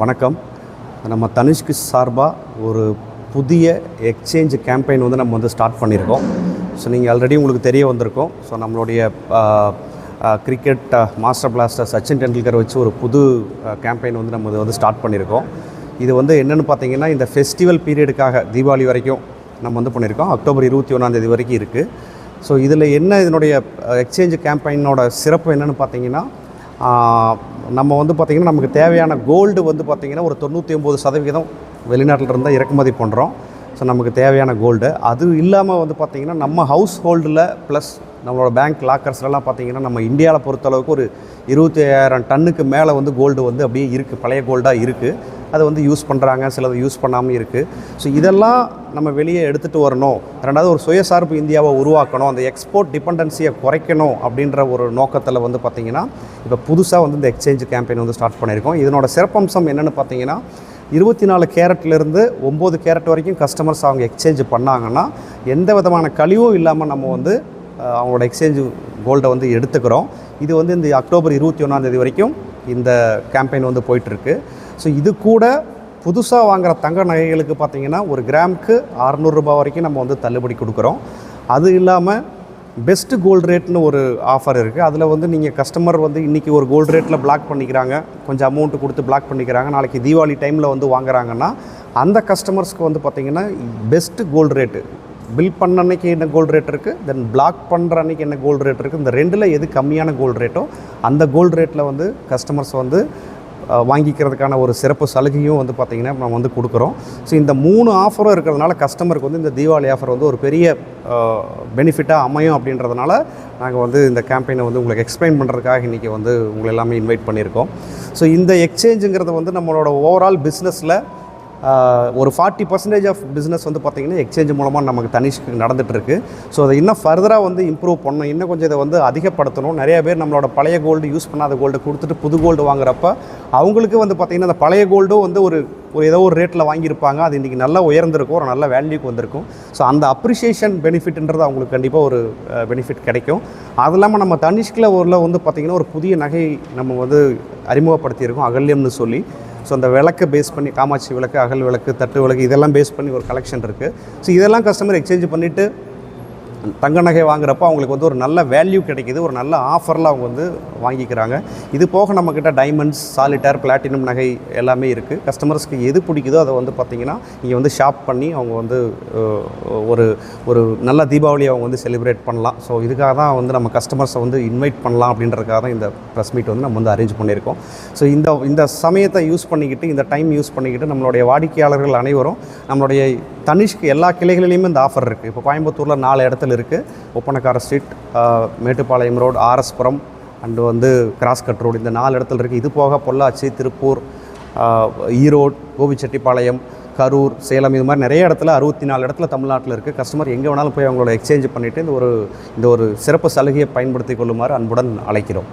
வணக்கம். நம்ம தனுஷ்க்கு சார்பாக ஒரு புதிய எக்ஸ்சேஞ்ச் கேம்பெயின் வந்து நம்ம வந்து ஸ்டார்ட் பண்ணியிருக்கோம். ஸோ நீங்கள் ஆல்ரெடி உங்களுக்கு தெரிய வந்திருக்கோம். ஸோ நம்மளுடைய cricket master blaster Sachin Tendulkar வச்சு ஒரு புது கேம்பெயின் வந்து நம்ம வந்து ஸ்டார்ட் பண்ணியிருக்கோம். இது வந்து என்னென்னு பார்த்தீங்கன்னா இந்த ஃபெஸ்டிவல் பீரியடுக்காக தீபாவளி வரைக்கும் நம்ம வந்து பண்ணியிருக்கோம். அக்டோபர் இருபத்தி ஒன்றாந்தேதி வரைக்கும் இருக்குது ஸோ இதில் என்ன இதனுடைய எக்ஸ்சேஞ்ச் கேம்பெயினோட சிறப்பு என்னென்னு பார்த்தீங்கன்னா நம்ம வந்து பார்த்திங்கன்னா நமக்கு தேவையான கோல்டு வந்து பார்த்திங்கன்னா ஒரு தொண்ணூற்றி ஒம்பது சதவிகிதம் வெளிநாட்டில் இருந்தால் இறக்குமதி பண்ணுறோம் ஸோ நமக்கு தேவையான கோல்டு அது இல்லாமல் வந்து பார்த்திங்கன்னா நம்ம ஹவுஸ் ஹோல்டில் ப்ளஸ் நம்மளோட பேங்க் லாக்கர்ஸ்லாம் பார்த்திங்கன்னா நம்ம இந்தியாவில் பொறுத்தளவுக்கு ஒரு இருபத்தி ஐயாயிரம் டன்னுக்கு மேலே வந்து கோல்டு வந்து அப்படியே இருக்குது பழைய கோல்டாக இருக்குது அதை வந்து யூஸ் பண்ணுறாங்க சிலது யூஸ் பண்ணாமல் இருக்குது ஸோ இதெல்லாம் நம்ம வெளியே எடுத்துகிட்டு வரணும். ரெண்டாவது ஒரு சுயசார்பு இந்தியாவை உருவாக்கணும். அந்த எக்ஸ்போர்ட் டிபெண்டன்சியை குறைக்கணும் அப்படின்ற ஒரு நோக்கத்தில் வந்து பார்த்திங்கன்னா இப்போ புதுசாக வந்து இந்த எக்ஸ்சேஞ்ச் கேம்பெயின் வந்து ஸ்டார்ட் பண்ணியிருக்கோம். இதனோட சிறப்பம்சம் என்னென்னு பார்த்தீங்கன்னா இருபத்தி நாலு கேரட்லேருந்து ஒம்பது கேரட் வரைக்கும் கஸ்டமர்ஸ் அவங்க எக்ஸ்சேஞ்ச் பண்ணாங்கன்னா எந்த விதமான கழிவும் இல்லாமல் நம்ம வந்து அவங்களோட எக்ஸ்சேஞ்சு கோல்டை வந்து எடுத்துக்கிறோம். இது வந்து இந்த அக்டோபர் இருபத்தி ஒன்றாந்தேதி வரைக்கும் இந்த கேம்பெயின் வந்து போயிட்டுருக்கு. ஸோ இது கூட புதுசாக வாங்குகிற தங்க நகைகளுக்கு பார்த்தீங்கன்னா ஒரு கிராமுக்கு அறநூறுரூபா வரைக்கும் நம்ம வந்து தள்ளுபடி கொடுக்குறோம். அது இல்லாமல் பெஸ்ட்டு கோல்டு ரேட்னு ஒரு ஆஃபர் இருக்குது அதில் வந்து நீங்கள் கஸ்டமர் வந்து இன்றைக்கி ஒரு கோல்டு ரேட்டில் பிளாக் பண்ணிக்கிறாங்க. கொஞ்சம் அமௌண்ட்டு கொடுத்து பிளாக் பண்ணிக்கிறாங்க. நாளைக்கு தீபாவளி டைமில் வந்து வாங்குறாங்கன்னா அந்த கஸ்டமர்ஸ்க்கு வந்து பார்த்திங்கன்னா பெஸ்ட்டு கோல்டு ரேட்டு பில் பண்ண அன்னைக்கு என்ன கோல்டு ரேட் இருக்குது தென் பிளாக் பண்ணுற அன்னைக்கு என்ன கோல்டு ரேட் இருக்குது இந்த ரெண்டில் எது கம்மியான கோல்டு ரேட்டோ அந்த கோல்டு ரேட்டில் வந்து கஸ்டமர்ஸ் வந்து வாங்கிக்கிறதுக்கான ஒரு சிறப்பு சலுகையும் வந்து பார்த்திங்கன்னா நம்ம வந்து கொடுக்குறோம். ஸோ இந்த மூணு ஆஃபரும் இருக்கிறதுனால கஸ்டமருக்கு வந்து இந்த தீபாவளி ஆஃபர் வந்து ஒரு பெரிய பெனிஃபிட்டாக அமையும் அப்படின்றதுனால நாங்கள் வந்து இந்த கேம்பெயினை வந்து உங்களுக்கு எக்ஸ்பிளைன் பண்ணுறதுக்காக இன்றைக்கி வந்து உங்களை எல்லாமே இன்வைட் பண்ணியிருக்கோம். ஸோ இந்த எக்ஸ்சேஞ்சுங்கிறது வந்து நம்மளோட ஓவரால் பிஸ்னஸில் ஒரு ஃபார்ட்டி பர்சன்டேஜ் ஆஃப் பிஸ்னஸ் வந்து பார்த்திங்கன்னா எக்ஸ்சேஞ்ச் மூலமாக நமக்கு தனிஷ்க்கு நடந்துகிட்ருக்கு ஸோ அதை இன்னும் ஃபர்தராக வந்து இம்ப்ரூவ் பண்ணணும். இன்னும் கொஞ்சம் இதை வந்து அதிகப்படுத்தணும். நிறைய பேர் நம்மளோட பழைய கோல்டு யூஸ் பண்ணாத கோல்டு கொடுத்துட்டு புது கோல்டு வாங்குறப்ப அவங்களுக்கு வந்து பார்த்திங்கன்னா அந்த பழைய கோல்டும் வந்து ஒரு ஒரு ஏதோ ஒரு ரேட்டில் வாங்கியிருப்பாங்க. அது இன்றைக்கி நல்லா உயர்ந்திருக்கும். ஒரு நல்ல வேல்யூக்கு வந்திருக்கும். ஸோ அந்த அப்ரிஷியேஷன் பெனிஃபிட்ன்றது அவங்களுக்கு கண்டிப்பாக ஒரு பெனிஃபிட் கிடைக்கும். அது இல்லாமல் நம்ம தனிஷ்கில் ஊரில் வந்து பார்த்திங்கன்னா ஒரு புதிய நகை நம்ம வந்து அறிமுகப்படுத்தியிருக்கோம். அகல்யம்னு சொல்லி. ஸோ அந்த விளக்கை பேஸ் பண்ணி காமாட்சி விளக்கு அகல் விளக்கு தட்டு விளக்கு இதெல்லாம் பேஸ் பண்ணி ஒரு கலெக்ஷன் இருக்குது ஸோ இதெல்லாம் கஸ்டமர் எக்ஸ்சேஞ்ச் பண்ணிவிட்டு தங்க நகை வாங்குறப்போ அவங்களுக்கு வந்து ஒரு நல்ல வேல்யூ கிடைக்கிது ஒரு நல்ல ஆஃபரில் அவங்க வந்து வாங்கிக்கிறாங்க. இது போக நம்மக்கிட்ட டைமண்ட்ஸ் சாலிட்டர் பிளாட்டினம் நகை எல்லாமே இருக்குது கஸ்டமர்ஸ்க்கு எது பிடிக்குதோ அதை வந்து பார்த்திங்கன்னா இங்கே வந்து ஷாப் பண்ணி அவங்க வந்து ஒரு ஒரு நல்ல தீபாவளி அவங்க வந்து செலிப்ரேட் பண்ணலாம். ஸோ இதுக்காக தான் வந்து நம்ம கஸ்டமர்ஸை வந்து இன்வைட் பண்ணலாம் அப்படின்றதுக்காக தான் இந்த ப்ரெஸ் மீட் வந்து நம்ம வந்து அரேஞ்ச் பண்ணியிருக்கோம். ஸோ இந்த இந்த சமயத்தை யூஸ் பண்ணிக்கிட்டு இந்த டைம் யூஸ் பண்ணிக்கிட்டு நம்மளுடைய வாடிக்கையாளர்கள் அனைவரும் நம்மளுடைய தனிஷ்க்கு எல்லா கிளைகளிலையுமே இந்த ஆஃபர் இருக்குது இப்போ கோயம்புத்தூரில் நாலு இடத்துல இருக்குது Oppanakara street Mettupalayam road RS Puram and வந்து கிராஸ் கட் ரோடு இந்த நாலு இடத்துல இருக்குது இது போக பொள்ளாச்சி திருப்பூர் ஈரோடு கோபிச்செட்டிப்பாளையம் கரூர் சேலம் இது மாதிரி நிறைய இடத்துல அறுபத்தி நாலு இடத்துல தமிழ்நாட்டில் இருக்குது கஸ்டமர் எங்கே வேணாலும் போய் அவங்களோட எக்ஸ்சேஞ்ச் பண்ணிவிட்டு இந்த ஒரு இந்த ஒரு சிறப்பு சலுகையை பயன்படுத்தி கொள்ளுமாறு அன்புடன் அழைக்கிறோம்.